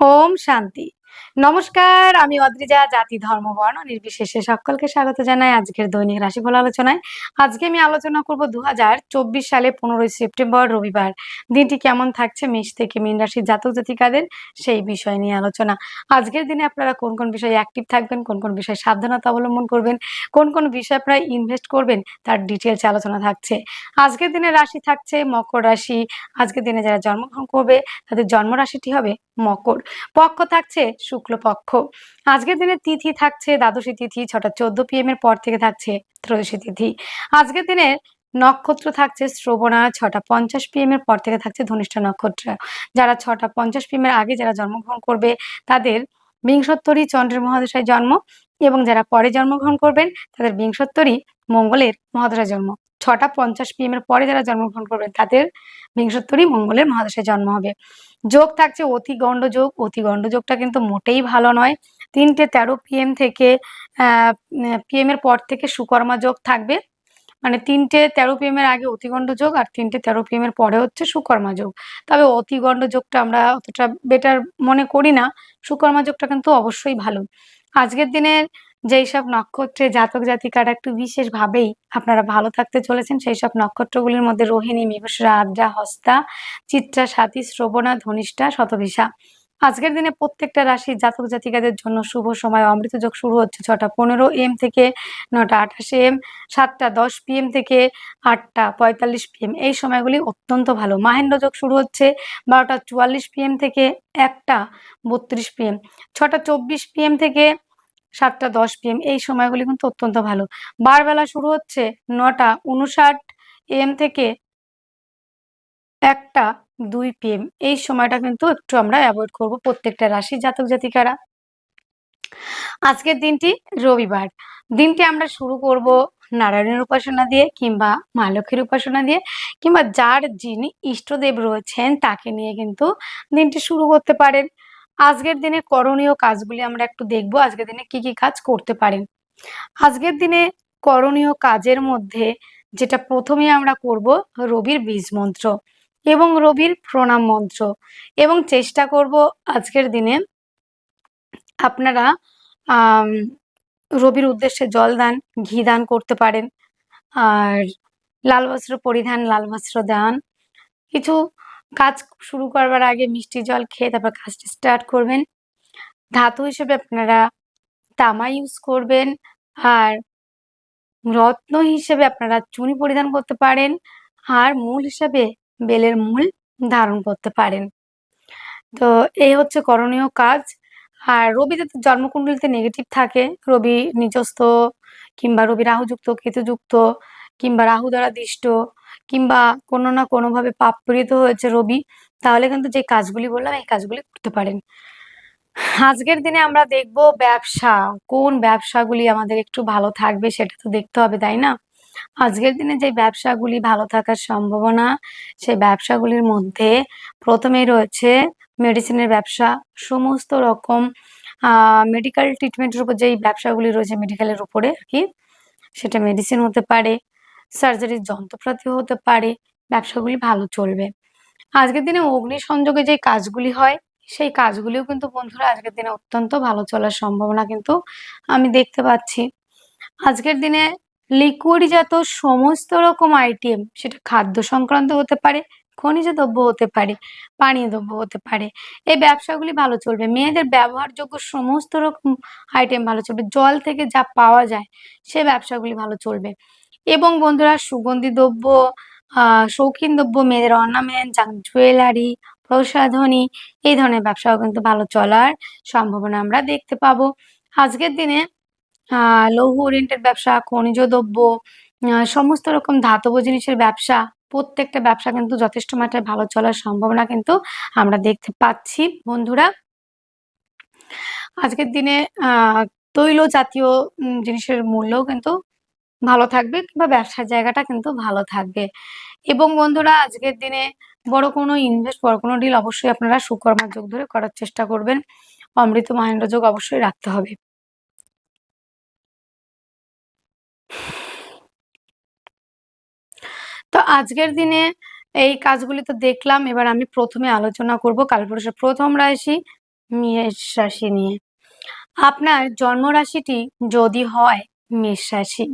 ওম শান্তি নমস্কার, আমি অদ্রিজা, জাতি, ধর্ম, বর্ণ, নির্বিশেষে সকলকে স্বাগত জানাই আজকের দৈনিক রাশিফল আলোচনায়। আজকে আমি আলোচনা করব দুহাজার চব্বিশ সালে পনেরোই সেপ্টেম্বর, রবিবার। দিনটি কেমন থাকছে মেষ থেকে মীন রাশির জাতক জাতিকাদের, সেই বিষয় নিয়ে আলোচনা। আজকের দিনে আপনারা কোন কোন বিষয়ে অ্যাক্টিভ থাকবেন, কোন কোন বিষয়ে সাবধানতা অবলম্বন করবেন, কোন কোন বিষয়ে আপনারা ইনভেস্ট করবেন, তার ডিটেলস আলোচনা থাকছে। আজকের দিনে রাশি থাকছে মকর রাশি। আজকের দিনে যারা জন্মগ্রহণ করবে, তাদের জন্ম রাশিটি হবে মকর। পক্ষ থাকছে শুক্লপক্ষ। আজকের দিনে তিথি থাকছে, দ্বাদশী তিথি, ছটা চোদ্দ পিএম এর পর থেকে থাকছে ত্রয়োদশী তিথি। আজকের দিনের নক্ষত্র থাকছে, শ্রবণা, ছটা পঞ্চাশ পিএম এর পর থেকে থাকছে ধনিষ্ঠা নক্ষত্র। যারা ছটা পঞ্চাশ পিএম এর আগে যারা জন্মগ্রহণ করবে, তাদের বিংশোত্তরী চন্দ্রের মহাদশায় জন্ম এবং যারা পরে জন্মগ্রহণ করবেন, তাদের বিংশোত্তরী মঙ্গলের মহাদশায় জন্ম। ছটা পঞ্চাশ পিএম এর পরে যারা জন্মগ্রহণ করবেন, তাদের বিংশোত্তরী মঙ্গলের মহাদেশে জন্ম হবে। যোগ থাকছে অতি গণ্ড যোগ। অতি গণ্ড যোগটা কিন্তু মোটেই ভালো নয়। তিনটে তেরো পিএম থেকে পিএম এর পর থেকে সুকর্মা যোগ থাকবে। মানে তিনটে তেরো পিএম এর আগে অতিগণ্ড যোগ আর তিনটে তেরো পিএম এর পরে হচ্ছে সুকর্মা যোগ। তবে অতিগণ্ড যোগটা আমরা অতটা বেটার মনে করি না। সুকর্মা যোগটা কিন্তু অবশ্যই ভালো। আজকের দিনের যেই সব নক্ষত্রে জাতক জাতিকারা একটু বিশেষভাবেই আপনারা ভালো থাকতে চলেছেন, সেই সব নক্ষত্রগুলির মধ্যে রোহিণী মৃগশিরা আদ্রা হস্তা, চিত্রা সাথী শ্রবণা, ধনিষ্ঠা শতভিসা আজকের দিনে প্রত্যেকটা রাশি জাতক জাতিকাদের জন্য শুভ সময়। অমৃত যোগ শুরু হচ্ছে ছটা পনেরো এম থেকে নটা আঠাশে এম, সাতটা দশ পিএম থেকে আটটা পঁয়তাল্লিশ পিএম। এই সময়গুলি অত্যন্ত ভালো। মাহেন্দ্র যোগ শুরু হচ্ছে বারোটা চুয়াল্লিশ পিএম থেকে একটা বত্রিশ পিএম। ছটা চব্বিশ পিএম থেকে সাতটা দশ পিএম এই সময়গুলি কিন্তু অত্যন্ত ভালো। বারবেলা শুরু হচ্ছে নটা উনষাট এম থেকে একটা দুই পিএম এই সময়টা কিন্তু একটু আমরা অ্যাভয়েড করব প্রত্যেকটা রাশি জাতক জাতিকারা। আজকের দিনটি রবিবার। দিনটি আমরা শুরু করব নারায়ণের উপাসনা দিয়ে কিংবা মা লক্ষ্মীর উপাসনা দিয়ে কিংবা যার যিনি ইষ্টদেব রয়েছেন তাকে নিয়ে কিন্তু দিনটি শুরু করতে পারেন। আজকের দিনে করণীয় কাজগুলি আমরা একটু দেখব। আজকের দিনে কি কি কাজ করতে পারেন আজকের দিনে করণীয় কাজের মধ্যে যেটা প্রথমে আমরা করব রবির বীজ মন্ত্র এবং রবির প্রণাম মন্ত্র এবং চেষ্টা করব আজকের দিনে আপনারা রবির উদ্দেশ্যে জল দান, ঘি দান করতে পারেন। আর লাল বস্ত্র পরিধান, লাল বস্ত্র দান। কিছু কাজ শুরু করবার আগে মিষ্টি জল খেয়ে তারপর কাজটা স্টার্ট করবেন। ধাতু হিসেবে আপনারা তামা ইউজ করবেন আর রত্ন হিসেবে আপনারা চুনি পরিধান করতে পারেন আর মূল হিসেবে বেলের মূল ধারণ করতে পারেন। তো এই হচ্ছে করণীয় কাজ। আর রবি যাতে জন্মকুণ্ডলিতে নেগেটিভ থাকে। রবি নিজস্ব কিংবা রবি রাহুযুক্ত, কেতুযুক্ত কিংবা রাহু দ্বারা দৃষ্ট, কিংবা কোনো না কোনোভাবে পাপ পীড়িত হয়েছে রবি, তাহলে কিন্তু যে কাজগুলি বললাম, এই কাজগুলি করতে পারেন। আজকের দিনে আমরা দেখব ব্যবসা, কোন ব্যবসাগুলি আমাদের একটু ভালো থাকবে সেটা তো দেখতে হবে, তাই না? আজকের দিনে যে ব্যবসাগুলি ভালো থাকার সম্ভাবনা, সেই ব্যবসাগুলির মধ্যে প্রথমেই রয়েছে মেডিসিনের ব্যবসা। সমস্ত রকম মেডিকেল ট্রিটমেন্টের উপর যেই ব্যবসাগুলি রয়েছে মেডিকেলের উপরে আর কি, সেটা মেডিসিন হতে পারে। সার্জারির যন্ত্রপাতি হতে পারে, ব্যবসাগুলি ভালো চলবে। আজকের দিনে অগ্নি সংযোগে যে কাজগুলি হয়, সেই কাজগুলিও কিন্তু বন্ধুরা আজকের দিনে অত্যন্ত ভালো চলার সম্ভাবনা কিন্তু আমি দেখতে পাচ্ছি। আজকের দিনে লিকুইডজাত সমস্ত রকম আইটেম, সেটা খাদ্য সংক্রান্ত হতে পারে, খনিজ দ্রব্য হতে পারে, পানীয় দ্রব্য হতে পারে, এই ব্যবসাগুলি ভালো চলবে। মেয়েদের ব্যবহারযোগ্য সমস্ত রকম আইটেম ভালো চলবে। জল থেকে যা পাওয়া যায়, সে ব্যবসাগুলি ভালো চলবে। এবং বন্ধুরা সুগন্ধি দ্রব্য শৌখিন দ্রব্য, মেয়েদের অর্নামেন্ট জুয়েলারি, প্রসাধনী, এই ধরনের ব্যবসাও কিন্তু ভালো চলার সম্ভাবনা আমরা দেখতে পাবো। আজকের দিনে লৌহ ওরিয়েন্টেড ব্যবসা, খনিজ দ্রব্য সমস্ত রকম ধাতব জিনিসের ব্যবসা, প্রত্যেকটা ব্যবসা কিন্তু যথেষ্ট মাত্রায় ভালো চলার সম্ভাবনা কিন্তু আমরা দেখতে পাচ্ছি। বন্ধুরা, আজকের দিনে তৈল জাতীয় জিনিসের মূল্যও কিন্তু ভালো থাকবে কিংবা ব্যবসার জায়গাটা কিন্তু ভালো থাকবে। এবং বন্ধুরা, আজকের দিনে বড় কোনো ইনভেস্ট বড় কোনো ডিল অবশ্যই আপনারা সুকর্মার যোগ ধরে করার চেষ্টা করবেন। অমৃত মহেন্দ্র যোগ অবশ্যই রাখতে হবে। তো আজকের দিনে এই কাজগুলি তো দেখলাম, এবার আমি প্রথমে আলোচনা করব কালপুরুষের প্রথম রাশি, মেষ রাশি নিয়ে। আপনার জন্মরাশিটি যদি হয়, মেষ রাশি।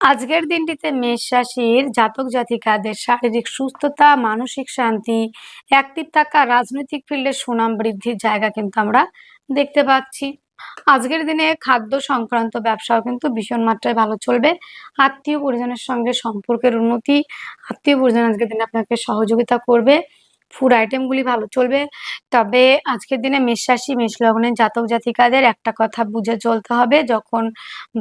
আজকের দিনটিতে মেষ রাশির জাতক জাতিকাদের শারীরিক সুস্থতা, মানসিক শান্তি অ্যাক্টিভ থাকা রাজনৈতিক ফিল্ডে সুনাম বৃদ্ধির জায়গা কিন্তু আমরা দেখতে পাচ্ছি। আজকের দিনে খাদ্য সংক্রান্ত ব্যবসাও কিন্তু ভীষণ মাত্রায় ভালো চলবে। আত্মীয় পরিজনের সঙ্গে সম্পর্কের উন্নতি, আত্মীয় পরিজন আজকের দিনে আপনাকে সহযোগিতা করবে ফুড আইটেমগুলি ভালো চলবে। তবে আজকের দিনে মেষ রাশি, মেষ লগ্নের জাতক জাতিকাদের একটা কথা বুঝে চলতে হবে, যখন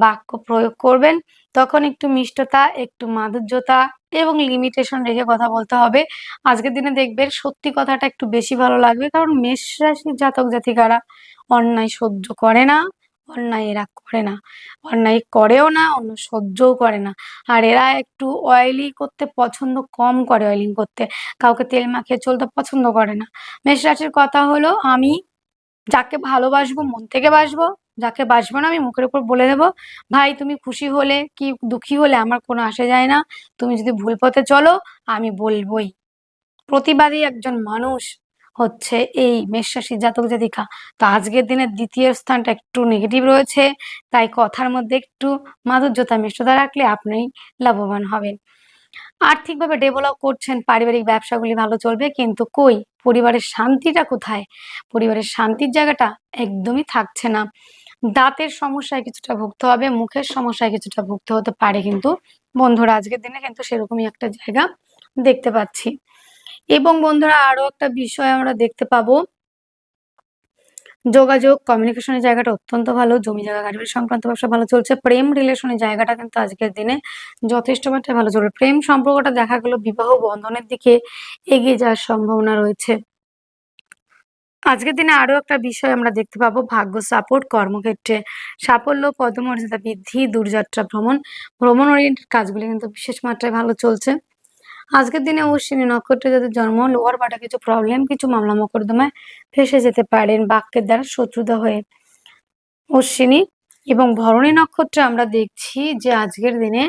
বাক্য প্রয়োগ করবেন তখন একটু মিষ্টতা, একটু মাধুর্যতা এবং লিমিটেশন রেখে কথা বলতে হবে। আজকের দিনে দেখবেন সত্যি কথাটা একটু বেশি ভালো লাগবে কারণ মেষ রাশির জাতক জাতিকারা অন্যায় সহ্য করে না, অন্যায় এরা করে না। অন্যায় করেও না, অন্য সহ্যও করে না। আর এরা একটু অয়েলি করতে পছন্দ, কম করে অয়েলিং করতে। কাউকে তেল মাখিয়ে চলতে পছন্দ করে না। মেষ রাশির কথা হলো, আমি যাকে ভালোবাসবো, মন থেকে বাসবো যাকে বাসবো না, আমি মুখের উপর বলে দেবো, ভাই, তুমি খুশি হলে কি দুঃখী হলে আমার কোনো আসে যায় না। তুমি যদি ভুল পথে চলো, আমি বলবোই। প্রতিবাদী একজন মানুষ হচ্ছে এই মেষরাশি জাতক জাতিকা। তো আজকের দিনের দ্বিতীয় স্থানটা একটু নেগেটিভ রয়েছে, তাই কথার মধ্যে একটু মাধুর্যতা, মিষ্টতা রাখলে আপনি লাভবান হবেন। আর্থিকভাবে ডেভেলপ করছেন, পারিবারিক ব্যবসাগুলি ভালো চলবে, কিন্তু কই? পরিবারের শান্তিটা কোথায়? পরিবারের শান্তির জায়গাটা একদমই থাকছে না। দাঁতের সমস্যায় কিছুটা ভুগতে হবে, মুখের সমস্যায় কিছুটা ভুগতে হতে পারে কিন্তু। বন্ধুরা, আজকের দিনে কিন্তু সেরকমই একটা জায়গা দেখতে পাচ্ছি। এবং বন্ধুরা, আরও একটা বিষয় আমরা দেখতে পাবো। যোগাযোগ কমিউনিকেশনের জায়গাটা অত্যন্ত ভালো, জমি জায়গা, গাড়ি সংক্রান্ত ব্যবসা ভালো চলছে, প্রেম রিলেশনের জায়গাটা কিন্তু আজকের দিনে যথেষ্ট মাত্রায় ভালো চলবে। প্রেম সম্পর্কটা দেখা গেল বিবাহ বন্ধনের দিকে এগিয়ে যাওয়ার সম্ভাবনা রয়েছে। আজকের দিনে আরও একটা বিষয় আমরা দেখতে পাবো, ভাগ্য সাপোর্ট কর্মক্ষেত্রে। সাফল্য, পদমর্যাদা বৃদ্ধি, দূরযাত্রা ভ্রমণ। ভ্রমণ ওরিয়েন্টেড কাজগুলি কিন্তু বিশেষ মাত্রায় ভালো চলছে। আজকের দিনে অশ্বিনী নক্ষত্রে যাদের জন্ম লোয়ার বাটা কিছু প্রবলেম কিছু মামলা মোকদ্দমায় ফেসে যেতে পারেন বাক্যের দ্বারা শত্রুতা হয়ে। অশ্বিনী এবং ভরণী নক্ষত্রে আমরা দেখছি যে আজকের দিনে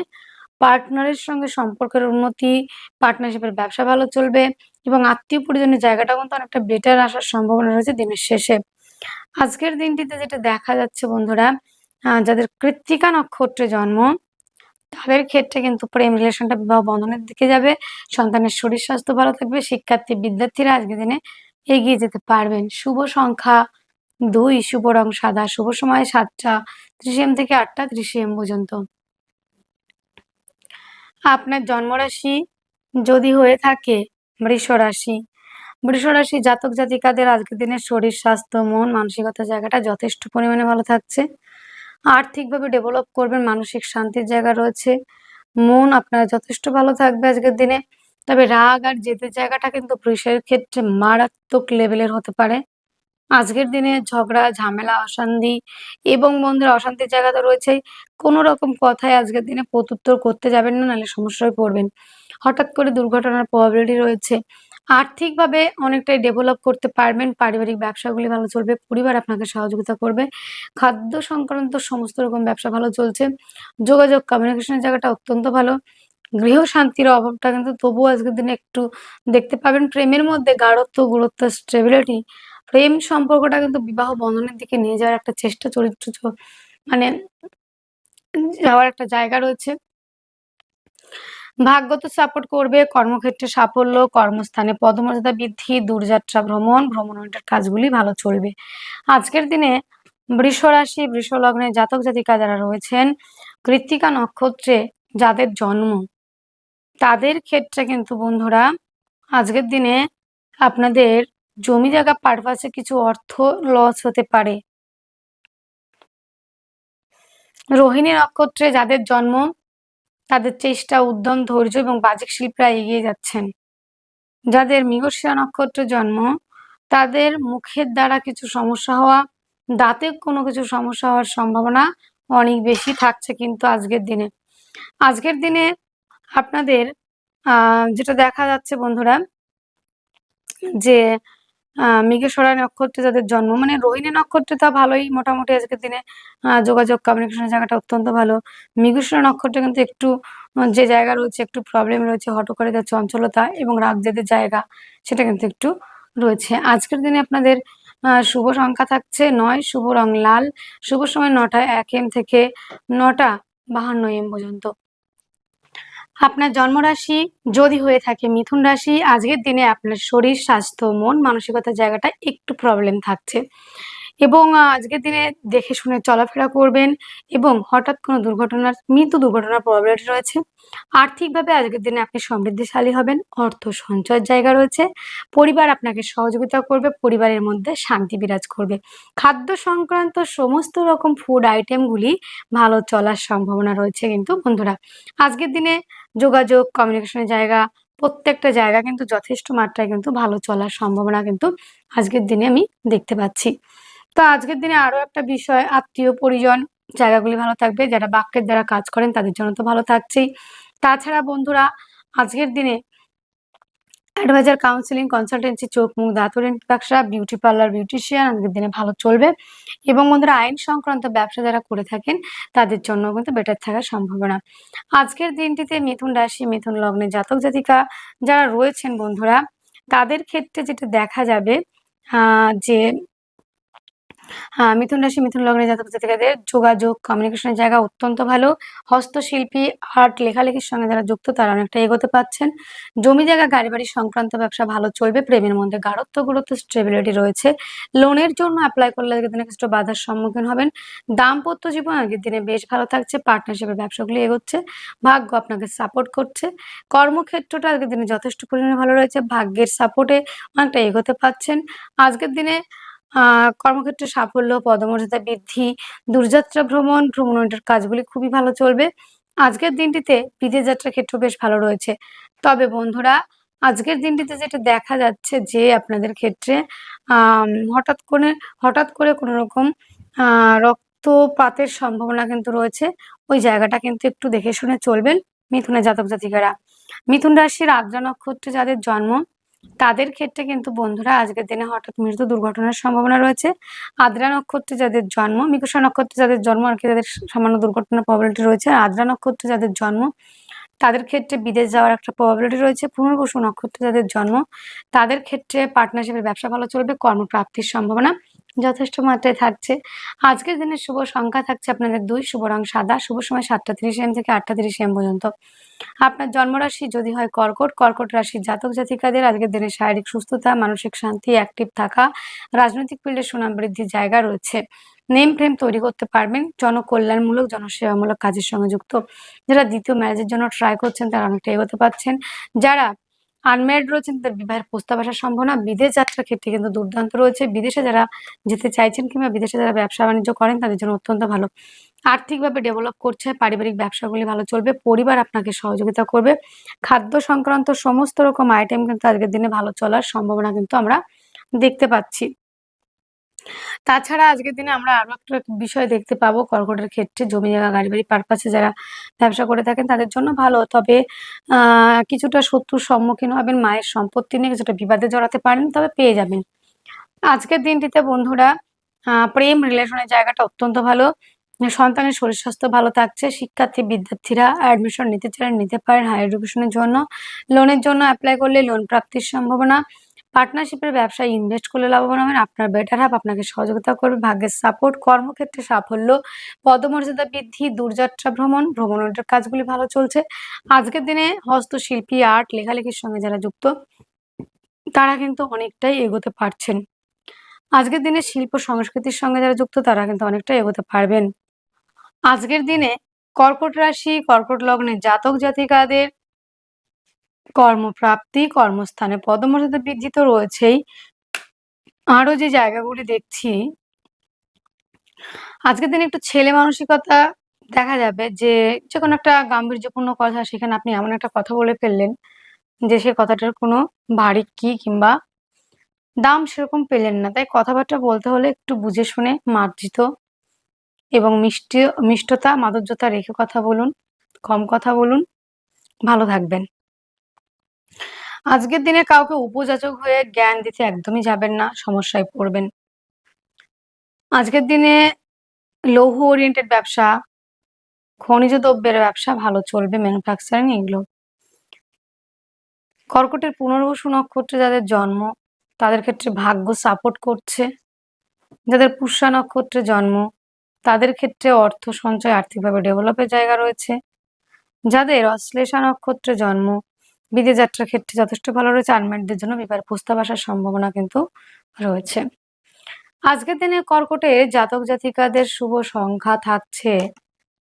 পার্টনারের সঙ্গে সম্পর্কের উন্নতি পার্টনারশিপের ব্যবসা ভালো চলবে। এবং আত্মীয় পরিজনের জায়গাটা কিন্তু অনেকটা বেটার আসার সম্ভাবনা রয়েছে দিনের শেষে। আজকের দিনটিতে যেটা দেখা যাচ্ছে বন্ধুরা যাদের কৃত্তিকা নক্ষত্রে জন্ম, তাদের ক্ষেত্রে কিন্তু প্রেম রিলেশনটা বিবাহ বন্ধনের দিকে যাবে। সন্তানের শরীর, স্বাস্থ্য ভালো থাকবে, শিক্ষার্থী, বিদ্যার্থীরা আজকের দিনে এগিয়ে যেতে পারবেন। শুভ সংখ্যা দুই, শুভ রং সাদা, শুভ সময় সাতটা, ত্রিশ এম থেকে আটটা, ত্রিশ এম পর্যন্ত। আপনার জন্মরাশি যদি হয়ে থাকে বৃষ রাশি রাশি জাতক জাতিকাদের আজকের দিনে শরীর, স্বাস্থ্য, মন, মানসিকতা জায়গাটা যথেষ্ট পরিমাণে ভালো থাকছে। আর্থিকভাবে ডেভেলপ করবেন, মানসিক শান্তির জায়গা রয়েছে। মন আপনার যথেষ্ট ভালো থাকবে আজকের দিনে। তবে রাগ আর জেদের জায়গাটা কিন্তু বৃষের ক্ষেত্রে মারাত্মক লেভেলের হতে পারে। আজকের দিনে ঝগড়া, ঝামেলা, অশান্তি এবং বন্ধুরা অশান্তির জায়গা তো রয়েছেই। কোনো রকম কথায় আজকের দিনে প্রত্যুত্তর করতে যাবেন না, নাহলে সমস্যায় পড়বেন। হঠাৎ করে দুর্ঘটনার প্রবাবিলিটি রয়েছে। আর্থিকভাবে অনেকটাই ডেভেলপ করতে পারবেন, পারিবারিক ব্যবসাগুলি ভালো চলবে, পরিবার আপনাকে সহযোগিতা করবে, খাদ্য সংক্রান্ত সমস্ত রকম ব্যবসা ভালো চলছে, যোগাযোগ কমিউনিকেশনের জায়গাটা অত্যন্ত ভালো, গৃহ শান্তির অভাবটা কিন্তু তবুও আজকের দিনে একটু দেখতে পাবেন। প্রেমের মধ্যে গাঢ়ত্ব, গুরুত্ব স্টেবিলিটি প্রেম সম্পর্কটা কিন্তু বিবাহ বন্ধনের দিকে নিয়ে যাওয়ার একটা চেষ্টা চরিত্র মানে যাওয়ার একটা জায়গা রয়েছে। ভাগ্য তো সাপোর্ট করবে, কর্মক্ষেত্রে সাফল্য, কর্মস্থানে পদমর্যাদা বৃদ্ধি, দূরযাত্রা ভ্রমণ ভ্রমণের কাজগুলি ভালো চলবে। আজকের দিনে বৃষ রাশি, বৃষ লগ্নে জাতক জাতিকা যারা রয়েছেন, কৃত্তিকা নক্ষত্রে যাদের জন্ম, তাদের ক্ষেত্রে কিন্তু বন্ধুরা, আজকের দিনে আপনাদের জমি জায়গা পারপাসে কিছু অর্থ লস হতে পারে। রোহিণী নক্ষত্রে যাদের জন্ম, তাদের চেষ্টা, উদ্যম, ধৈর্য এবং বাজিক শিল্পীরা এগিয়ে যাচ্ছেন। যাদের মৃগশিরা নক্ষত্রে জন্ম, তাদের মুখের দ্বারা কিছু সমস্যা হওয়া, দাঁতে কোনো কিছু সমস্যা হওয়ার সম্ভাবনা অনেক বেশি থাকছে কিন্তু আজকের দিনে। আজকের দিনে আপনাদের যেটা দেখা যাচ্ছে বন্ধুরা, যে আহ মৃগশিরা নক্ষত্রে যাদের জন্ম মানে রোহিণী নক্ষত্রে তা ভালোই মোটামুটি আজকের দিনে যোগাযোগ কমিউনিকেশনের জায়গাটা অত্যন্ত ভালো। মৃগশিরা নক্ষত্রে কিন্তু একটু যে জায়গা রয়েছে একটু প্রবলেম রয়েছে, হটকারিতা, চঞ্চলতা এবং রাগজেদের জায়গা সেটা কিন্তু একটু রয়েছে। আজকের দিনে আপনাদের শুভ সংখ্যা থাকছে নয়, শুভ রং লাল, শুভ সময় নটা, এক এম থেকে নটা বাহান্ন এম পর্যন্ত। আপনার জন্মরাশি যদি হয়ে থাকে মিথুন রাশি, আজকের দিনে আপনার শরীর, স্বাস্থ্য, মন, মানসিকতার জায়গাটা একটু প্রবলেম থাকছে। এবং আজকের দিনে দেখে শুনে চলাফেরা করবেন এবং হঠাৎ কোনো দুর্ঘটনার, মৃত্যু দুর্ঘটনার প্রবলেম রয়েছে। আর্থিকভাবে আজকের দিনে আপনি সমৃদ্ধিশালী হবেন, অর্থ সঞ্চয়ের জায়গা রয়েছে, পরিবার আপনাকে সহযোগিতা করবে, পরিবারের মধ্যে শান্তি বিরাজ করবে। খাদ্য সংক্রান্ত সমস্ত রকম ফুড আইটেমগুলি ভালো চলার সম্ভাবনা রয়েছে কিন্তু বন্ধুরা। আজকের দিনে যোগাযোগ কমিউনিকেশনের জায়গা, প্রত্যেকটা জায়গা কিন্তু যথেষ্ট মাত্রায় কিন্তু ভালো চলার সম্ভাবনা কিন্তু আজকের দিনে আমি দেখতে পাচ্ছি। তো আজকের দিনে আরও একটা বিষয়, আত্মীয় পরিজন, জায়গাগুলি ভালো থাকবে, যারা বাক্যের দ্বারা কাজ করেন তাদের জন্য তো ভালো থাকছেই। তাছাড়া বন্ধুরা, আজকের দিনে অ্যাডভাইজার, কাউন্সিলিং, কনসালটেন্সি, চোখ, মুখ দাঁতের ব্যবসা বিউটি পার্লার, বিউটিশিয়ান আজকের দিনে ভালো চলবে। এবং বন্ধুরা, আইন সংক্রান্ত ব্যবসা যারা করে থাকেন, তাদের জন্য কিন্তু বেটার থাকার সম্ভাবনা। আজকের দিনটিতে মিথুন রাশি, মিথুন লগ্নে জাতক জাতিকা যারা রয়েছেন বন্ধুরা, তাদের ক্ষেত্রে যেটা দেখা যাবে যে মিথুন রাশি, মিথুন লগ্নে জাতক জাতিকাদের যোগাযোগ কমিউনিকেশনের জায়গা অত্যন্ত ভালো। হস্তশিল্পী আর্ট লেখালেখির সঙ্গে যারা যুক্ত, তারা অনেকটা এগোতে পাচ্ছেন। জমি জায়গা গাড়ি বাড়ি সংক্রান্ত ব্যবসা ভালো চলবে, প্রেমের মধ্যে গাঢ়ত্ব, গুরুত্ব স্টেবিলিটি রয়েছে। লোনের জন্য অ্যাপ্লাই করলে আজকের দিনে কিছু বাধার সম্মুখীন হবেন। দাম্পত্য জীবন আগের দিনে বেশ ভালো থাকছে পার্টনারশিপের ব্যবসাগুলি এগোচ্ছে, ভাগ্য আপনাকে সাপোর্ট করছে। কর্মক্ষেত্রটা আজকের দিনে যথেষ্ট পরিমাণে ভালো রয়েছে, ভাগ্যের সাপোর্টে অনেকটা এগোতে পাচ্ছেন। আজকের দিনে কর্মক্ষেত্রে সাফল্য, পদমর্যাদা বৃদ্ধি, দূরযাত্রা ভ্রমণ ভ্রমণের কাজগুলি খুবই ভালো চলবে। আজকের দিনটিতে বিদেশ যাত্রার ক্ষেত্র বেশ ভালো রয়েছে। তবে বন্ধুরা, আজকের দিনটিতে যেটা দেখা যাচ্ছে যে আপনাদের ক্ষেত্রে হঠাৎ করে হঠাৎ করে কোনো রকম রক্তপাতের সম্ভাবনা কিন্তু রয়েছে। ওই জায়গাটা কিন্তু একটু দেখে শুনে চলবেন মিথুনের জাতক জাতিকারা। মিথুন রাশির আদ্রা নক্ষত্রে যাদের জন্ম তাদের ক্ষেত্রে কিন্তু বন্ধুরা আজকের দিনে হঠাৎ মৃত্যু দুর্ঘটনার সম্ভাবনা রয়েছে। আদ্রা নক্ষত্রে যাদের জন্ম মিকুষা নক্ষত্রে যাদের জন্ম আর কি তাদের সামান্য দুর্ঘটনার প্রবাবিলিটি রয়েছে। আর আদ্রা নক্ষত্রে যাদের জন্ম, তাদের ক্ষেত্রে বিদেশ যাওয়ার একটা প্রবাবিলিটি রয়েছে। পুনর্বসু নক্ষত্রে যাদের জন্ম, তাদের ক্ষেত্রে পার্টনারশিপের ব্যবসা ভালো চলবে, কর্মপ্রাপ্তির সম্ভাবনা। যথেষ্ট মাত্রায় থাকছে। আজকের দিনের শুভ সংখ্যা থাকছে আপনাদের দুই, শুভ রং সাদা, শুভ সময় সাতটা তিরিশ এম থেকে আটটা তিরিশ এম পর্যন্ত। আপনার জন্মরাশি যদি হয় কর্কট কর্কট রাশির জাতক জাতিকাদের আজকের দিনে শারীরিক সুস্থতা, মানসিক শান্তি অ্যাক্টিভ থাকা, রাজনৈতিক ফিল্ডে সুনাম বৃদ্ধির জায়গা রয়েছে। নেম ফ্রেম তৈরি করতে পারবেন, জনকল্যাণমূলক, জনসেবামূলক কাজের সঙ্গে যুক্ত। যারা দ্বিতীয় ম্যারেজের জন্য ট্রাই করছেন, তারা অনেকটা এগোতে পারছেন। যারা আনম্যারিড রয়েছেন তাদের বিবাহের প্রস্তাব আসার সম্ভাবনা। বিদেশ যাত্রার ক্ষেত্রে কিন্তু দুর্দান্ত রয়েছে। বিদেশে যারা যেতে চাইছেন কিংবা বিদেশে যারা ব্যবসা বাণিজ্য করেন, তাদের জন্য অত্যন্ত ভালো। আর্থিকভাবে ডেভেলপ করছে, পারিবারিক ব্যবসাগুলি ভালো চলবে, পরিবার আপনাকে সহযোগিতা করবে। খাদ্য সংক্রান্ত সমস্ত রকম আইটেম কিন্তু আজকের দিনে ভালো চলার সম্ভাবনা কিন্তু আমরা দেখতে পাচ্ছি। তাছাড়া আজকের দিনে আমরা আরও একটা বিষয় দেখতে পাবো কর্কটের ক্ষেত্রে জমি জায়গা, গাড়ি বাড়ি পারপাসে যারা ব্যবসা করে থাকেন তাদের জন্য ভালো। তবে কিছুটা শত্রুর সম্মুখীন হবেন, মায়ের সম্পত্তি নিয়ে কিছুটা বিবাদে জড়াতে পারেন, তবে পেয়ে যাবেন। আজকের দিনটিতে বন্ধুরা প্রেম রিলেশনের জায়গাটা অত্যন্ত ভালো। সন্তানের শরীর স্বাস্থ্য ভালো থাকছে, শিক্ষার্থী, বিদ্যার্থীরা অ্যাডমিশন নিতে চান নিতে পারেন হায়ার এডুকেশনের জন্য। লোনের জন্য অ্যাপ্লাই করলে লোন প্রাপ্তির সম্ভাবনা পার্টনারশিপের ব্যবসায় ইনভেস্ট করলে লাভবান হবেন। আপনার বেটার হাফ আপনাকে সহযোগিতা করবে। ভাগ্যের সাপোর্ট কর্মক্ষেত্রে সাফল্য, পদমর্যাদা বৃদ্ধি, দূরযাত্রা ভ্রমণ, ভ্রমণের কাজগুলি ভালো চলছে। আজকের দিনে হস্তশিল্পী আর্ট লেখালেখির সঙ্গে যারা যুক্ত, তারা কিন্তু অনেকটাই এগোতে পারছেন। আজকের দিনে শিল্প সংস্কৃতির সঙ্গে যারা যুক্ত, তারা কিন্তু অনেকটাই এগোতে পারবেন। আজকের দিনে কর্কট রাশি, কর্কট লগ্নে জাতক জাতিকাদের কর্মপ্রাপ্তি, কর্মস্থানে পদমর্যাদা বৃদ্ধি তো রয়েছেই। আরও যে জায়গাগুলি দেখছি, আজকের দিনে একটু ছেলে মানসিকতা দেখা যাবে যে যে কোনো একটা গাম্ভীর্যপূর্ণ কথা, সেখানে আপনি এমন একটা কথা বলে ফেললেন যে, সে কথাটার কোনো ভারী কি কিংবা দাম সেরকম পেলেন না। তাই কথাবার্তা বলতে হলে একটু বুঝে শুনে মার্জিত এবং মিষ্টি মিষ্টতা, মাধুর্যতা রেখে কথা বলুন, কম কথা বলুন। ভালো থাকবেন। আজকের দিনে কাউকে উপযাচক হয়ে জ্ঞান দিতে একদমই যাবেন না, সমস্যায় পড়বেন। আজকের দিনে লৌহ ওরিয়েন্টেড ব্যবসা খনিজ দ্রব্যের ব্যবসা ভালো চলবে ম্যানুফ্যাকচারিং এগুলো। কর্কটের পুনর্বসু নক্ষত্রে যাদের জন্ম, তাদের ক্ষেত্রে ভাগ্য সাপোর্ট করছে। যাদের পুষ্যা নক্ষত্রে জন্ম, তাদের ক্ষেত্রে অর্থ সঞ্চয় আর্থিকভাবে ডেভেলপের জায়গা রয়েছে। যাদের অশ্লেষা নক্ষত্রে জন্ম বিদেশ যাত্রার ক্ষেত্রে যথেষ্ট ভালো রয়েছে আনম্যারিডদের জন্য বিবাহের প্রস্তাব আসার সম্ভাবনা কিন্তু রয়েছে। আজকের দিনে কর্কটে জাতক জাতিকাদের শুভ সংখ্যা থাকছে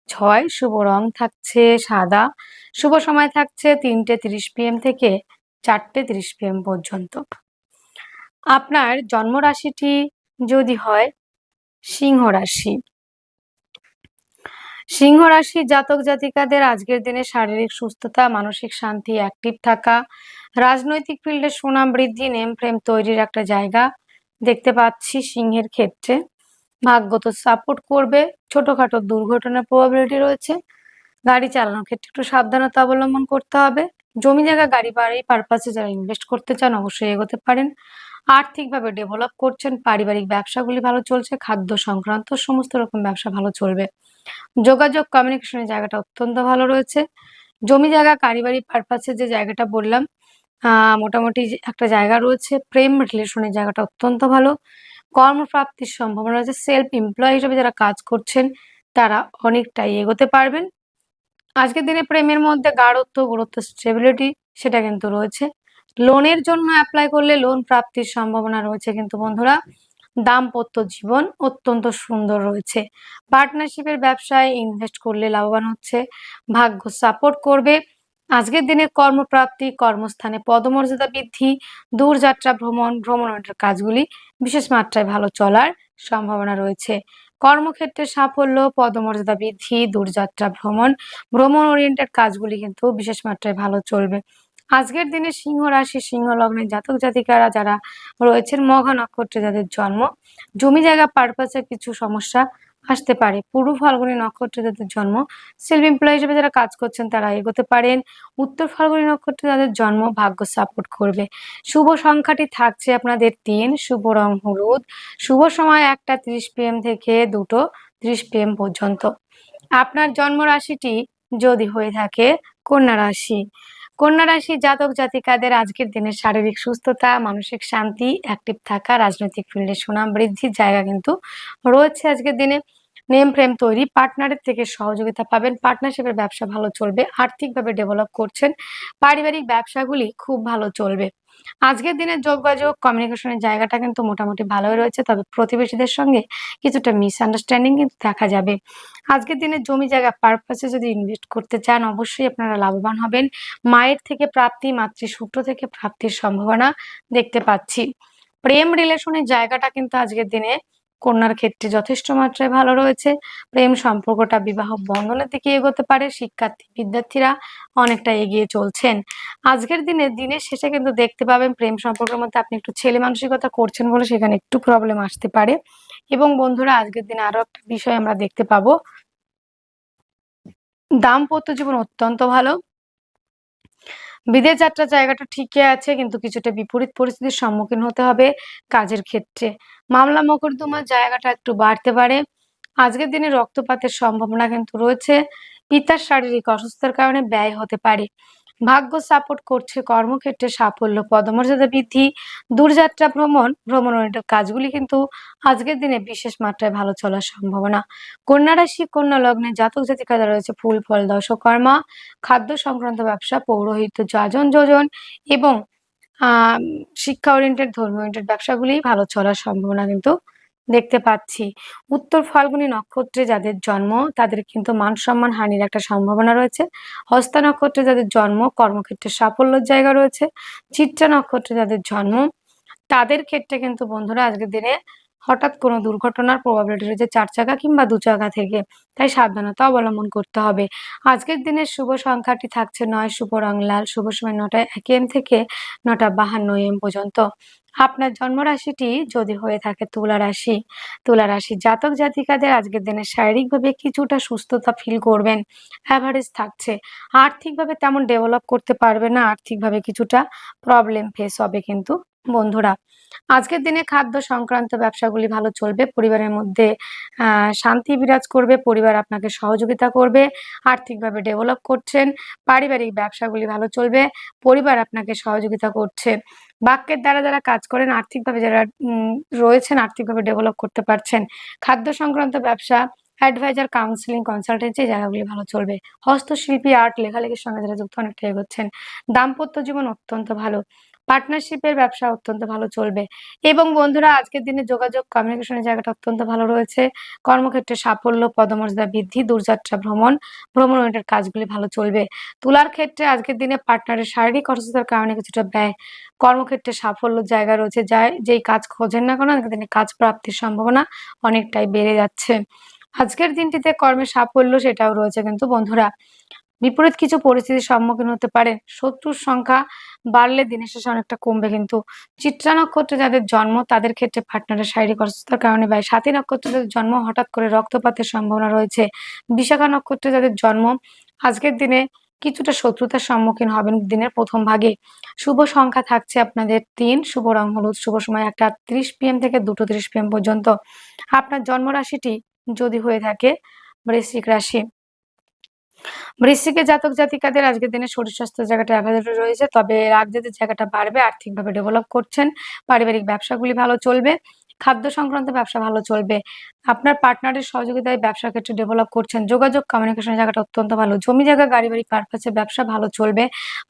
ছয়, শুভ রং থাকছে সাদা, শুভ সময় থাকছে তিনটে তিরিশ পিএম থেকে চারটে তিরিশ পিএম পর্যন্ত। আপনার জন্ম রাশিটি যদি হয়, সিংহ রাশি। সিংহ রাশির জাতক জাতিকাদের আজকের দিনে শারীরিক সুস্থতা, মানসিক শান্তি অ্যাক্টিভ থাকা, রাজনৈতিক ফিল্ডে সুনাম বৃদ্ধি নেম ফ্রেম তৈরির একটা জায়গা দেখতে পাচ্ছি সিংহের ক্ষেত্রে। ভাগ্য তো সাপোর্ট করবে, ছোটখাটো দুর্ঘটনার প্রবাবিলিটি রয়েছে। গাড়ি চালানোর ক্ষেত্রে একটু সাবধানতা অবলম্বন করতে হবে। জমি জায়গা, গাড়ি বাড়ি পারপাসে যারা ইনভেস্ট করতে চান অবশ্যই এগোতে পারেন। আর্থিকভাবে ডেভেলপ করছেন, পারিবারিক ব্যবসাগুলি ভালো চলছে, খাদ্য সংক্রান্ত সমস্ত রকম ব্যবসা ভালো চলবে। যোগাযোগ কমিউনিকেশনের জায়গাটা অত্যন্ত ভালো রয়েছে। জমি জায়গা পারিবারিক পারপাসে যে জায়গাটা বললাম মোটামুটি একটা জায়গা রয়েছে। প্রেম রিলেশনের জায়গাটা অত্যন্ত ভালো। কর্মপ্রাপ্তির সম্ভাবনা রয়েছে। সেলফ এমপ্লয় হিসেবে যারা কাজ করছেন, তারা অনেকটাই এগোতে পারবেন। আজকের দিনে প্রেমের মধ্যে গাঢ়ত্ব, গুরুত্ব স্টেবিলিটি সেটা কিন্তু রয়েছে। লোনের জন্য অ্যাপ্লাই করলে লোন প্রাপ্তির সম্ভাবনা রয়েছে কিন্তু বন্ধুরা। দাম্পত্য জীবন অত্যন্ত সুন্দর রয়েছে। পার্টনারশিপের ব্যবসায় ইনভেস্ট করলে লাভবান হচ্ছে, ভাগ্য সাপোর্ট করবে। আজকের দিনে কর্মপ্রাপ্তি, কর্মস্থানে পদমর্যাদা বৃদ্ধি, দূরযাত্রা ভ্রমণ, ভ্রমণের কাজগুলি বিশেষ মাত্রায় ভালো চলার সম্ভাবনা রয়েছে। কর্মক্ষেত্রে সাফল্য, পদমর্যাদা বৃদ্ধি, দূরযাত্রা ভ্রমণ ভ্রমণ ওরিয়েন্টেড কাজগুলি কিন্তু বিশেষ মাত্রায় ভালো চলবে। আজকের দিনে সিংহ রাশি, সিংহ লগ্নের জাতক জাতিকারা যারা রয়েছেন মঘা নক্ষত্রে যাদের জন্ম, জমি জায়গা পারপাসে কিছু সমস্যা আসতে পারে। পূর্ব ফাল্গুনী নক্ষত্রে যাদের জন্ম সেলফ এমপ্লয় হিসেবে যারা কাজ করছেন, তারা এগোতে পারেন। উত্তর ফাল্গুনী নক্ষত্রে যাদের জন্ম, ভাগ্য সাপোর্ট করবে। শুভ সংখ্যাটি থাকছে আপনাদের তিন, শুভ রং হলুদ। শুভ সময় একটা ত্রিশ পিএম থেকে দুটো ত্রিশ পিএম পর্যন্ত। আপনার জন্ম রাশিটি যদি হয়ে থাকে, কন্যা রাশি। কন্যা রাশি জাতক জাতিকাদের আজকের দিনে শারীরিক সুস্থতা, মানসিক শান্তি অ্যাক্টিভ থাকা, রাজনৈতিক ফিল্ডে সুনাম বৃদ্ধির জায়গা কিন্তু রয়েছে আজকের দিনে। নেম ফ্রেম তৈরি পার্টনারের থেকে সহযোগিতা পাবেন পার্টনারশিপের ব্যবসা ভালো চলবে, আর্থিকভাবে ডেভেলপ করছেন, পারিবারিক ব্যবসাগুলি খুব ভালো চলবে। আজকের দিনে যোগাযোগ কমিউনিকেশনের জায়গাটা কিন্তু মোটামুটি ভালোই রয়েছে, তবে প্রতিবেশীদের সঙ্গে কিছুটা মিসআন্ডারস্ট্যান্ডিং কিন্তু দেখা যাবে। আজকের দিনে জমি জায়গা পারপাসে যদি ইনভেস্ট করতে চান, অবশ্যই আপনারা লাভবান হবেন। মায়ের থেকে প্রাপ্তি মাতৃসূত্র থেকে প্রাপ্তির সম্ভাবনা দেখতে পাচ্ছি। প্রেম রিলেশনের জায়গাটা কিন্তু আজকের দিনে কন্যার ক্ষেত্রে যথেষ্ট মাত্রায় ভালো রয়েছে। প্রেম সম্পর্কটা বিবাহ বন্ধনের দিকে এগোতে পারে। শিক্ষার্থী, বিদ্যার্থীরা অনেকটা এগিয়ে চলছেন। আজকের দিনে, দিনের শেষে কিন্তু দেখতে পাবেন প্রেম সম্পর্কের মধ্যে আপনি একটু ছেলে মানসিকতা করছেন বলে সেখানে একটু প্রবলেম আসতে পারে। এবং বন্ধুরা, আজকের দিনে আরও একটা বিষয় আমরা দেখতে পাবো। দাম্পত্য জীবন অত্যন্ত ভালো। বিদেশ যাত্রার জায়গাটা ঠিকই আছে, কিন্তু কিছুটা বিপরীত পরিস্থিতির সম্মুখীন হতে হবে কাজের ক্ষেত্রে। মামলা মকদ্দমার জায়গাটা একটু বাড়তে পারে। আজকের দিনে রক্তপাতের সম্ভাবনা কিন্তু রয়েছে। পিতার শারীরিক অসুস্থতার কারণে ব্যয় হতে পারে। ভাগ্য সাপোর্ট করছে, কর্মক্ষেত্রে সাফল্য, পদমর্যাদা বৃদ্ধি, দূরযাত্রা ভ্রমণ ভ্রমণ কাজগুলি কিন্তু আজকের দিনে বিশেষ মাত্রায় ভালো চলার সম্ভাবনা। কন্যা রাশি, কন্যা লগ্নে জাতক জাতিকারা রয়েছে ফুল, ফল, দশকর্মা, খাদ্য সংক্রান্ত ব্যবসা, পৌরোহিত্য, যাজন যোজন এবং, আহ শিক্ষা ওরিয়েন্টেড ধর্মীয় ওরিয়েন্টেড ব্যবসাগুলি ভালো চলার সম্ভাবনা কিন্তু দেখতে পাচ্ছি। উত্তর ফাল্গুনী নক্ষত্রে যাদের জন্ম, তাদের কিন্তু মান সম্মান হানির একটা সম্ভাবনা রয়েছে। হস্তা নক্ষত্রে যাদের জন্ম, কর্মক্ষেত্রে সাফল্যের জায়গা রয়েছে। চিত্রা নক্ষত্রে যাদের জন্ম, তাদের ক্ষেত্রে কিন্তু বন্ধুরা আজকের দিনে হঠাৎ কোনো দুর্ঘটনার প্রবাবিলিটি রয়েছে চার চাকা কিংবা দু চাকা থেকে। তাই সাবধানতা অবলম্বন করতে হবে। আজকের দিনের শুভ সংখ্যাটি থাকছে নয়, শুভ রং লাল। শুভ সময় নটা এক এম থেকে নটা বাহান্ন এম পর্যন্ত। আপনার জন্মরাশিটি যদি হয়ে থাকে তুলা রাশি তুলা রাশি জাতক জাতিকাদের আজকের দিনে শারীরিকভাবে কিছুটা সুস্থতা ফিল করবেন। অ্যাভারেজ থাকছে। আর্থিকভাবে তেমন ডেভেলপ করতে পারবে না, আর্থিকভাবে কিছুটা প্রবলেম ফেস হবে কিন্তু বন্ধুরা। আজকের দিনে খাদ্য সংক্রান্ত ব্যবসাগুলি ভালো চলবে, পরিবারের মধ্যে শান্তি বিরাজ করবে, পরিবার আপনাকে সহযোগিতা করবে, আর্থিকভাবে ডেভেলপ করছেন, পারিবারিক ব্যবসাগুলি ভালো চলবে, পরিবার আপনাকে সহযোগিতা করছে। বাক্যের দ্বারা যারা কাজ করেন, আর্থিকভাবে যারা রয়েছেন, আর্থিকভাবে ডেভেলপ করতে পারছেন। খাদ্য সংক্রান্ত ব্যবসা অ্যাডভাইজার কাউন্সিলিং কনসালটেন্সি জায়গাগুলি ভালো চলবে। হস্তশিল্পী আর্ট লেখালেখির সঙ্গে যারা যুক্ত অনেকটা এগোচ্ছেন। দাম্পত্য জীবন অত্যন্ত ভালো। পার্টনারশিপের ব্যবসা অত্যন্ত ভালো চলবে। এবং বন্ধুরা, আজকের দিনে যোগাযোগ কমিউনিকেশনের জায়গাটা অত্যন্ত ভালো রয়েছে। কর্মক্ষেত্রে সাফল্য, পদমর্যাদা বৃদ্ধি, দূরযাত্রা ভ্রমণ ভ্রমণ ওরিয়েন্টেড কাজগুলি ভালো চলবে। তুলার ক্ষেত্রে আজকের দিনে পার্টনারের শারীরিক অসুস্থতার কারণে কিছুটা ব্যয়, কর্মক্ষেত্রে সাফল্য জায়গা রয়েছে যা যেই কাজ খোঁজেন না কেন, আজকের দিনে কাজ প্রাপ্তির সম্ভাবনা অনেকটাই বেড়ে যাচ্ছে। আজকের দিনটিতে কর্মে সাফল্য সেটাও রয়েছে কিন্তু বন্ধুরা বিপরীত কিছু পরিস্থিতির সম্মুখীন হতে পারে। শত্রুর সংখ্যা বাড়লে দিনের শেষে অনেকটা কমবে কিন্তু চিত্রা নক্ষত্রে যাদের জন্ম, তাদের ক্ষেত্রে পার্টনারের শারীরিক অসুস্থতার কারণে বা সাথী নক্ষত্রে যাদের জন্ম হঠাৎ করে রক্তপাতের সম্ভাবনা রয়েছে, বিশাখা নক্ষত্রে যাদের জন্ম, আজকের দিনে কিছুটা শত্রুতার সম্মুখীন হবেন দিনের প্রথম ভাগে। শুভ সংখ্যা থাকছে আপনাদের তিন, শুভ রং হলুদ, শুভ সময় একটা ত্রিশ পিএম থেকে দুটো ত্রিশ পিএম পর্যন্ত। আপনার জন্মরাশিটি যদি হয়ে থাকে, বৃশ্চিক রাশি। বৃশ্চিকের জাতক জাতিকাদের আজকের দিনে শরীর স্বাস্থ্য জায়গাটা অ্যাভেলেবল রয়েছে, তবে রাজ্যদের জায়গাটা বাড়বে, আর্থিকভাবে ডেভেলপ করছেন, পারিবারিক ব্যবসাগুলি ভালো চলবে, খাদ্য সংক্রান্ত ব্যবসা ভালো চলবে। আপনার পার্টনারের সহযোগিতায় ব্যবসার ক্ষেত্রে ডেভেলপ করছেন, যোগাযোগ কমিউনিকেশন জায়গাটা অত্যন্ত ভালো, জমি জায়গা, গাড়ি বাড়ি পারপাসে ব্যবসা ভালো চলবে